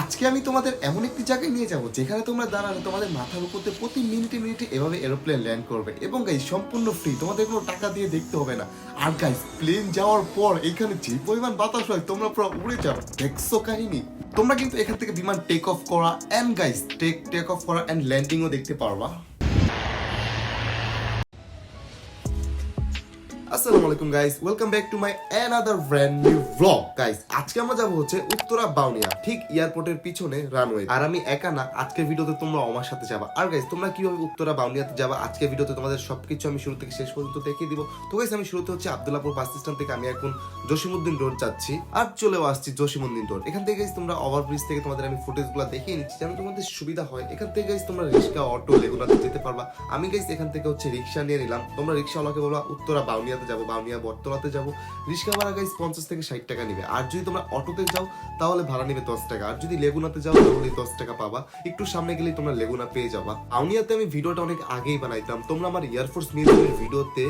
আজকে আমি তোমাদের এমন একটি জায়গায় নিয়ে যাব যেখানে তোমরা দাঁড়ালে তোমাদের মাথার উপর দিয়ে প্রতি মিনিটে মিনিটে এভাবে এরোপ্লেন ল্যান্ড করবে। এবং গাইজ সম্পূর্ণ ফ্রি তোমাদের কোনো টাকা দিয়ে দেখতে হবে না। আর গাইজ প্লেন যাওয়ার পর এখানে যে পরিমাণ বাতাস হয়, তোমরা পুরো উড়ে যাও। দেখছ কাহিনী? তোমরা কিন্তু এখান থেকে বিমান টেক অফ করা and guys take take off করা এন্ড ল্যান্ডিংও দেখতে পারবা। আসসালামু আলাইকুম guys welcome back to my another brand new blog guys আজকে আমরা যাব হচ্ছে উত্তরা বাউনিয়া, ঠিক এয়ারপোর্টের পিছনে রানওয়ে আর আমি একা না, আজকের ভিডিওতে তোমরা আমার সাথে যাবা। আর গাইস তোমরা কীভাবে উত্তরা বাউনিয়াতে ভিডিওতে তোমাদের সবকিছু আমি শুরু থেকে শেষ পর্যন্ত দেখিয়ে দিব। তো গাইস আমি শুরুতে হচ্ছে বাস স্ট্যান্ড থেকে আমি এখন জসিমউদ্দিন রোড যাচ্ছি। আর চলেও আসছি জসিমউদ্দিন রোড এখান থেকে গাইস তোমরা ওভারব্রিজ থেকে তোমাদের আমি ফুটেজগুলো দেখিয়ে নিচ্ছি, যেন তোমাদের সুবিধা হয়। এখান থেকে গাইস তোমরা রিক্সা অটো লেগুনাতে যেতে পারবা। আমি গাইস এখান থেকে হচ্ছে রিক্সা নিয়ে নিলাম। তোমরা রিক্সাওয়ালাকে বলবা, উত্তরা বাউনিয়াতে যাব বাউনিয়া বটতলাতে যাব, রিক্সা ভাড়া গাইজ পঞ্চাশ থেকে ষাট টাকা নিবে। আর যদি তোমরা অটোতে যাও, তাহলে ভাড়া নেবে দশ টাকা। আর যদি লেগুনাতে যাও, তাহলে দশ টাকা পাবা। একটু সামনে গেলেই তোমরা লেগুনা পেয়ে যাবা। আউনিয়াতে আমি ভিডিওটা অনেক আগেই বানাইতাম। তোমরা আমার এয়ারফোর্স মিউজিয়ামের ভিডিওতে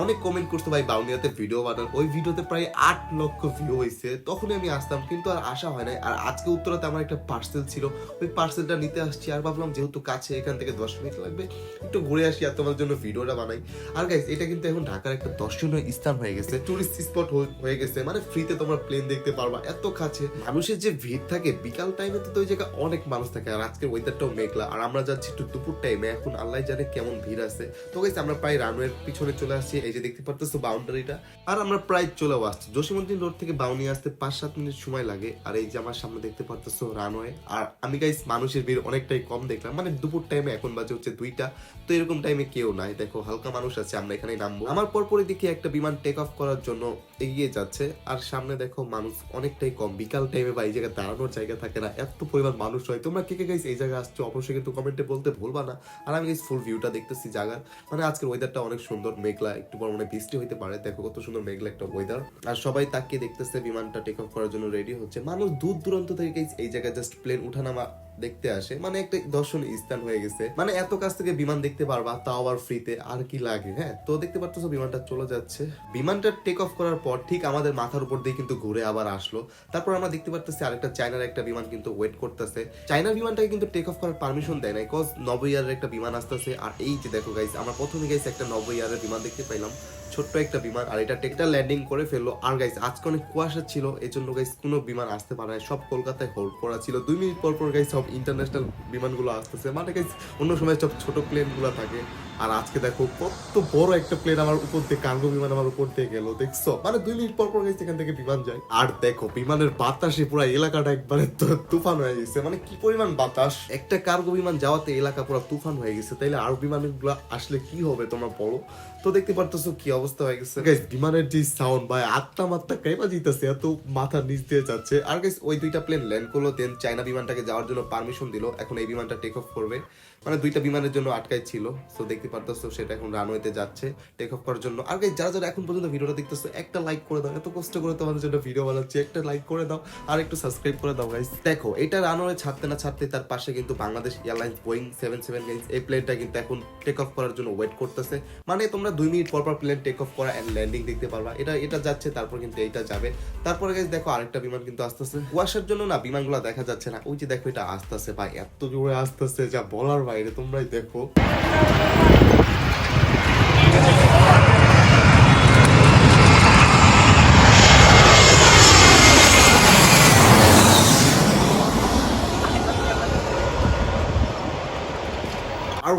অনেক কমেন্ট করতো ভাই, বাউনিয়াতে ভিডিও বানান। ওই ভিডিওতে প্রায় আট লক্ষ ভিউ হয়েছে তখনই আমি আসতাম, কিন্তু আর আসা হয় নাই। আর আজকে উত্তরাতে আমার একটা পার্সেল ছিল। ওই পার্সেলটা নিতে আসছি আর ভাবলাম যেহেতু কাছে এখান থেকে দশ মিনিট লাগবে, একটু ঘুরে আসি আর তোমার জন্য ভিডিওটা বানাই। আর গাইস এটা কিন্তু এখন ঢাকার একটা দর্শনীয় স্থান হয়ে গেছে। টুরিস্ট স্পট হয়ে গেছে। মানে ফ্রিতে তোমরা প্লেন দেখতে পারবা, এত কাছে। মানুষের যে ভিড় থাকে, বিকাল টাইমে তো ওই জায়গায় অনেক মানুষ থাকে। আর আজকের ওয়েদারটাও মেঘলা। আর আমরা যাচ্ছি একটু দুপুর টাইমে এখন আল্লাহ জানে কেমন ভিড় আছে। তো গাইস আমরা প্রায় রানওয়ের পিছনে চলে আসছি। এই যে দেখতে পারতেছো বাউন্ডারিটা আর আমরা প্রায় চলেও আসছি। জসীমউদ্দিন রোড থেকে বাউনি আসতে পাঁচ সাত মিনিট সময় লাগে। আর এই যে আমার সামনে দেখতে পারতেছো রানওয়ে আর আমি গাইস মানুষের ভিড় অনেকটাই কম দেখলাম। মানে দুপুর টাইমে এখন বাজে হচ্ছে দুইটা। তো এরকম টাইমে কেউ নাই। দেখো, হালকা মানুষ আছে, আমরা এখানে নামবো। আমার পরপরই দেখি একটা বিমান টেক অফ করার জন্য এগিয়ে যাচ্ছে। আর সামনে দেখো, মানুষ অনেকটাই কম। বিকাল টাইমে বা এই জায়গায় দাঁড়ানোর জায়গা থাকে না। এত পরিমাণ মানুষ হয়। তোমরা কে কে গাইস এই জায়গায় আসছো? অবশ্যই কিন্তু কমেন্টে বলতে ভুলবা না। আর আমি গাইস ফুল ভিউটা দেখতেছি জায়গার মানে আজকের ওয়েদারটা অনেক সুন্দর, মেঘলা একটু মনে মানে বৃষ্টি হইতে পারে। দেখো কত সুন্দর মেঘলা একটা ওয়েদার আর সবাই তাকিয়ে দেখতেছে, বিমানটা টেক অফ করার জন্য রেডি হচ্ছে। মানুষ দূর দূরান্ত থেকে এই জায়গায় জাস্ট প্লেন উঠানামা দেখতে আসে। মানে একটা দর্শনীয় স্থান হয়ে গেছে। মানে এত কাছ থেকে বিমান দেখতে পারবা, তাও আবার ফ্রিতে আর কি লাগে হ্যাঁ? তো দেখতে পাচ্ছ বিমানটা চলে যাচ্ছে। বিমানটা টেক অফ করার পর ঠিক আমাদের মাথার উপর দিয়ে কিন্তু ঘুরে আবার আসলো। তারপর আমরা দেখতে পারতেছি আরেকটা চায়নার একটা বিমান কিন্তু ওয়েট করতেছে। চায়নার বিমানটাকে কিন্তু টেক অফ করার পারমিশন দেয় না কজ নব্বই ইয়ারের একটা বিমান আসতেছে। আর এই যে দেখো গাইস আমরা প্রথমে গাইস একটা নব্বই ইয়ারের বিমান দেখতে পাইলাম। ছোট্ট একটা বিমান, আর এটা টেকটা ল্যান্ডিং করে ফেলল। আর গাইস আজকে অনেক কুয়াশা ছিল এই জন্য গাইস কোনো বিমান আসতে পারে না সব কলকাতায় হোল্ড করা ছিল। দুই মিনিট পর পর গাইস সব ইন্টারন্যাশনাল বিমানগুলো আসতেছে। মানে গাইস অন্য সময় সব ছোট প্লেনগুলো থাকে। আর আজকে দেখো, কত বড় একটা প্লেন আমার উপর দিয়ে কার্গো বিমান আমার উপর দিয়ে গেল, দেখছ? মানে দুই মিনিট পর পর গাইস এখান থেকে বিমান যায়। আর দেখো, বিমানের বাতাসে পুরো এলাকাটা একবারে তুফান হয়ে গেছে। মানে কি পরিমাণ বাতাস? একটা কার্গো বিমান যাওয়াতে এলাকা পুরো তুফান হয়ে গেছে। তাইলে আর বিমানগুলো আসলে কি হবে তোমরা বলো? তো দেখতে পারতেছো কি অবস্থা হয়ে গেছে। গাইস বিমানের যে সাউন্ড বা আত্মা মাত্রা কেমা জিতেছে এত মাথা নিচ দিয়ে যাচ্ছে। আর গাইস ওই দুইটা প্লেন ল্যান্ড করল দেন চায়না বিমানটাকে যাওয়ার জন্য পারমিশন দিল, এখন এই বিমানটা টেক অফ করবে। মানে দুইটা বিমানের জন্য আটকাই ছিল। তো দেখতে পারতেছো, সেটা এখন রানওয়েতে যাচ্ছে। টেক অফ করার জন্য। আর যারা যারা এখন পর্যন্ত ভিডিওটা দেখতেছো, একটা লাইক করে দাও। এত কষ্ট করে তোমাদের জন্য ভিডিও বানাচ্ছি। একটা লাইক করে দাও। আর একটু সাবস্ক্রাইব করে দাও গাইস দেখো, এটা রানওয়ে ছাড়তে না ছাড়তে তার পাশে কিন্তু Bangladesh airlines Boeing seven seven guys এই প্লেনটা কিন্তু এখন টেক অফ করার জন্য ওয়েট করতেছে। মানে তোমরা দুই মিনিট পর পর প্লেন টেক অফ করা এন্ড ল্যান্ডিং দেখতে পারবা। এটা এটা যাচ্ছে, তারপর কিন্তু এইটা যাবে। তারপরে গাইস দেখো আরেকটা বিমান কিন্তু আসতেছে। কুয়াশার জন্য না বিমানগুলো দেখা যাচ্ছে না। ওই যে দেখো, এটা আসতেছে ভাই। এত জোরে আসতেছে, যা বলার বাইরে তোমরাই দেখো।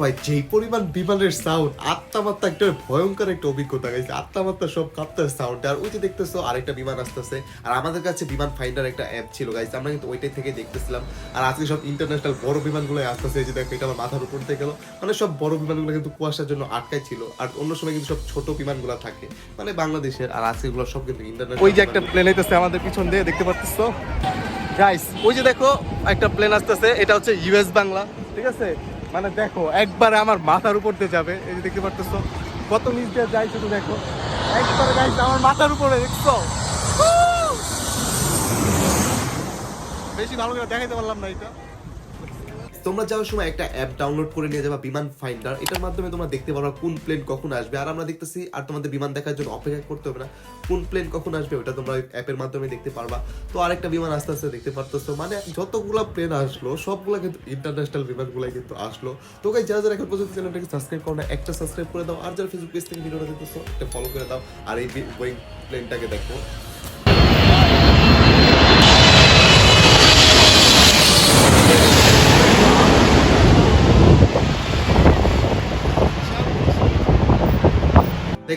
ভাই যেই পরিমাণ বিমানের সাউন্ড আত্মামাত্রা একটা ভয়ঙ্কর একটা অভিজ্ঞতা গেছে আত্মামাত্রা সব কাঁপতে সাউন্ড আর ওই যে দেখতেছো আরেকটা বিমান আসতেছে। আর আমাদের কাছে বিমান ফাইন্ডার একটা অ্যাপ ছিল গাইস আমরা কিন্তু ওইটাই থেকে দেখতেছিলাম। আর আজকে সব ইন্টারন্যাশনাল বড় বিমানগুলো আসতেছে যে দেখো এটা আমার মাথার উপর থেকে গেল। মানে সব বড় বিমানগুলো কিন্তু কুয়াশার জন্য আটকাই ছিল। আর অন্য সময় কিন্তু সব ছোট বিমানগুলো থাকে। মানে বাংলাদেশের আর আজকে এগুলো সব কিন্তু ইন্টারন্যাশনাল ওই যে একটা প্লেন আইতেছে আমাদের পিছন দিয়ে দেখতে পাচ্ছিস গাইস ওই যে দেখো একটা প্লেন আসতেছে এটা হচ্ছে ইউএস বাংলা ঠিক আছে? মানে দেখো, একবারে আমার মাথার উপর দিয়ে যাবে, এই যে দেখতে পারতেছো। কত নিচ দিয়ে যাই শুধু দেখো। একবারে যাই আমার মাথার উপরে, দেখছ? বেশি ভালো করে দেখাইতে পারলাম না এটা। তোমরা যাওয়ার সময় একটা অ্যাপ ডাউনলোড করে নিয়ে যাবা বিমান ফাইন্ডার এটার মাধ্যমে তোমরা দেখতে পারবা কোন প্লেন কখন আসবে। আর আমরা দেখতেছি, আর তোমাদের বিমান দেখার জন্য অপেক্ষা করতে হবে না। কোন প্লেন কখন আসবে, ওটা তোমরা অ্যাপের মাধ্যমে দেখতে পারবা। তো আরেকটা বিমান আস্তে আস্তে দেখতে পারতেছো। মানে যতগুলা প্লেন আসলো, সবগুলা কিন্তু ইন্টারন্যাশনাল বিমানগুলাই কিন্তু আসলো। তো গাইস যারা যারা এখন পর্যন্ত চ্যানেলটাকে সাবস্ক্রাইব করো না একটা সাবস্ক্রাইব করে দাও। আর যারা ফেসবুক পেজ থেকে ভিডিওটা দেখতেছো, একটা ফলো করে দাও। আর এই প্লেনটাকে দেখো।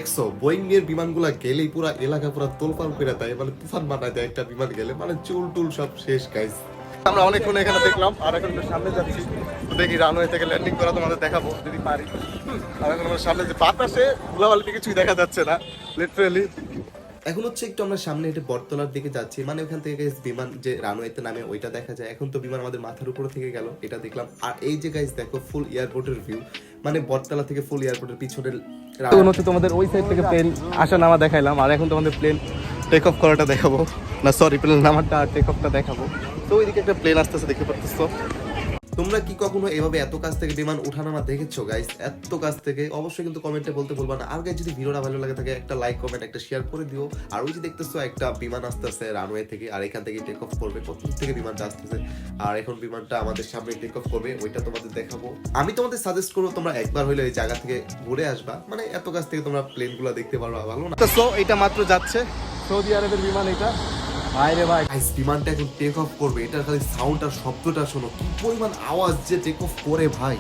দেখছ? বোয়িং এর বিমানগুলা গেলেই পুরা এলাকা পুরা তোলপাল করে দেয় মানে তুফান বানায় দেয় একটা বিমান গেলে। মানে চুল টুল সব শেষ গাইস আমরা অনেকক্ষণ এখানে দেখলাম, আর এখন সামনে যাচ্ছি। দেখি রানওয়ে থেকে ল্যান্ডিং করা তোমাদের দেখাবো, যদি পারি। আর এখন আমরা সামনে যে বাতাসে ধুলাবালিতে কিছুই দেখা যাচ্ছে না লিটারেলি এখন হচ্ছে একটু আমরা সামনে হেঁটে বটতলার দিকে যাচ্ছি। মানে ওখান থেকে guys বিমান যে রানওয়েতে নামে, ওইটা দেখা যায়। এখন তো বিমান আমাদের মাথার উপরে থেকে গেল, এটা দেখলাম। আর এই যে গাইস দেখো ফুল এয়ারপোর্টের ভিউ মানে বটতলা থেকে ফুল এয়ারপোর্টের পিছনের হচ্ছে তোমাদের ওই সাইড থেকে প্লেন আসা নামা দেখাইলাম, আর এখন তোমাদের প্লেন টেক অফ করাটা দেখাবো। না সরি প্লেন নামাটা আর টেক অফটা দেখাবো। তো ওইদিকে একটা প্লেন আসতেছে, দেখতে পারতেছো তোমরা কি কখনো এভাবে এত কাছ থেকে বিমান উঠানামা দেখেছ গাইস এত কাছ থেকে। অবশ্যই কিন্তু কমেন্টে বলতে বলবা না। আর গাইস যদি ভিডিওটা ভালো লাগে থাকে, একটা লাইক কমেন্ট একটা শেয়ার করে দিও। আর ওই যে দেখতেছো, একটা বিমান আসতেছে রানওয়ে থেকে, আর এখান থেকে টেক অফ করবে কত থেকে বিমানটা আসতেছে। আর এখন বিমানটা আমাদের সামনে টেক অফ করবে, ওইটা তোমাদের দেখাবো। আমি তোমাদের সাজেস্ট করব, তোমরা একবার হইলে এই জায়গা থেকে ঘুরে আসবা। মানে এত কাছ থেকে তোমরা প্লেনগুলো দেখতে পারবা, ভালো না? তো এটা মাত্র যাচ্ছে। সৌদি আরবের বিমান এটা। ভাই রে ভাই। গাইস বিমানটা এখন টেক অফ করবে। এটার খালি সাউন্ড আর শব্দটা শোনো। কি পরিমাণ আওয়াজ যে টেক অফ করে ভাই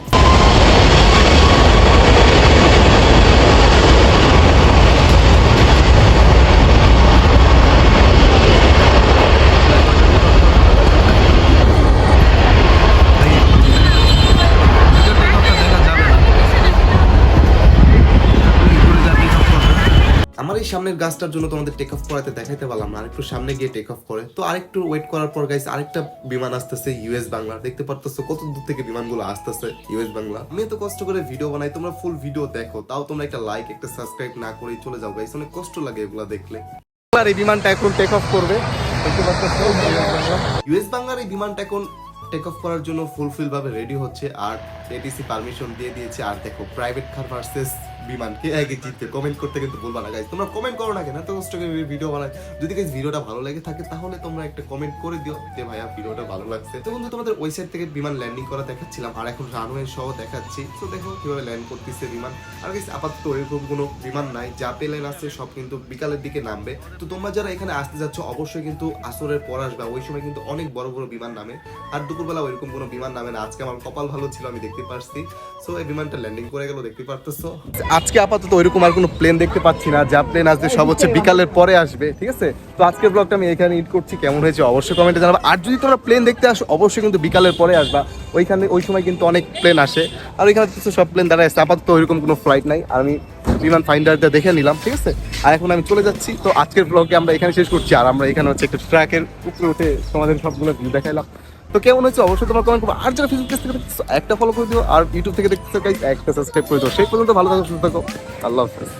আমার এই সামনের গাছটার জন্য তোমাদের টেক অফ করাতে দেখাইতে পারলাম না আরেকটু সামনে গিয়ে টেক অফ করে। তো আরেকটু ওয়েট করার পর গাইস আরেকটা বিমান আসতেছে ইউএস বাংলা। দেখতে পারতেছো কত দূর থেকে বিমানগুলো আসতেছে ইউএস বাংলা। আমি এত কষ্ট করে ভিডিও বানাই তোমরা ফুল ভিডিও দেখো। তাও তোমরা একটা লাইক একটা সাবস্ক্রাইব না করেই চলে যাও গাইস অনেক কষ্ট লাগে এগুলো দেখলে। আর এই বিমানটা এখন টেক অফ করবে। দেখতে পারতেছো? ইউএস বাংলার এই বিমানটা এখন টেক অফ করার জন্য ফুলফিল ভাবে রেডি হচ্ছে। আর এটিসি পারমিশন দিয়ে দিয়েছে। আর দেখো প্রাইভেট কার ভার্সেস বিমান। কে আগে জিতবে কমেন্ট করতে কিন্তু ভুলবা না গাইজ তোমরা কমেন্ট করো না কেন? এত কষ্ট করে ভিডিও বানাই যদি গাইজ ভিডিওটা ভালো লাগে থাকে, তাহলে তোমরা একটা কমেন্ট করে দিও যে, ভাইয়া ভিডিওটা ভালো লাগছে। তো বন্ধু, তোমাদের ওই সাইড থেকে বিমান ল্যান্ডিং করা দেখাচ্ছিলাম, আর এখন রানওয়ে সহ দেখাচ্ছি। তো দেখো কীভাবে ল্যান্ড করতেছে বিমান। আর গাইজ আপাতত এরকম কোনো বিমান নাই, যা প্লেন আছে, সব কিন্তু বিকালের দিকে নামবে। তো তোমরা যারা এখানে আসতে যাচ্ছ, অবশ্যই কিন্তু আসরের পর আসবে। ওই সময় কিন্তু অনেক বড় বড় বিমান নামে। আর দুপুরবেলা ওইরকম কোনো বিমান নামে না। আজকে আমার কপাল ভালো ছিল, আমি দেখতে পারছি। সো এই বিমানটা ল্যান্ডিং করে গেল, দেখতে পারতেছো? আজকে আপাতত ওইরকম আর কোনো প্লেন দেখতে পাচ্ছি না। যা প্লেন আসবে সব হচ্ছে বিকালের পরে আসবে ঠিক আছে? তো আজকের ব্লগটা আমি এখানে ইট করছি কেমন হয়েছে অবশ্যই কমেন্টে জানাব। আর যদি তোমরা প্লেন দেখতে আসো অবশ্যই কিন্তু বিকালের পরে আসবা। ওইখানে ওই সময় কিন্তু অনেক প্লেন আসে। আর ওইখানে কিছু সব প্লেন দাঁড়ায় আসছে আপাতত ওইরকম কোনো ফ্লাইট নাই। আর আমি বিমান ফাইন্ডারটা দেখে নিলাম ঠিক আছে? আর এখন আমি চলে যাচ্ছি। তো আজকের ব্লগে আমরা এখানে শেষ করছি। আর আমরা এখানে হচ্ছে একটা ট্র্যাকের উপরে উঠে তোমাদের সবগুলো ভিউ দেখাইলাম। তো কেমন হয়েছে? অবশ্যই তোমার কমেন্ট করব আর যারা ফেসবুক পেজ থেকে একটা ফলো করে দিও, আর ইউটিউব থেকে দেখতেছো একটা সাবস্ক্রাইব করে দিও। সেই পর্যন্ত ভালো থাকো, সুস্থ থাকো। আল্লাহ হাফেজ।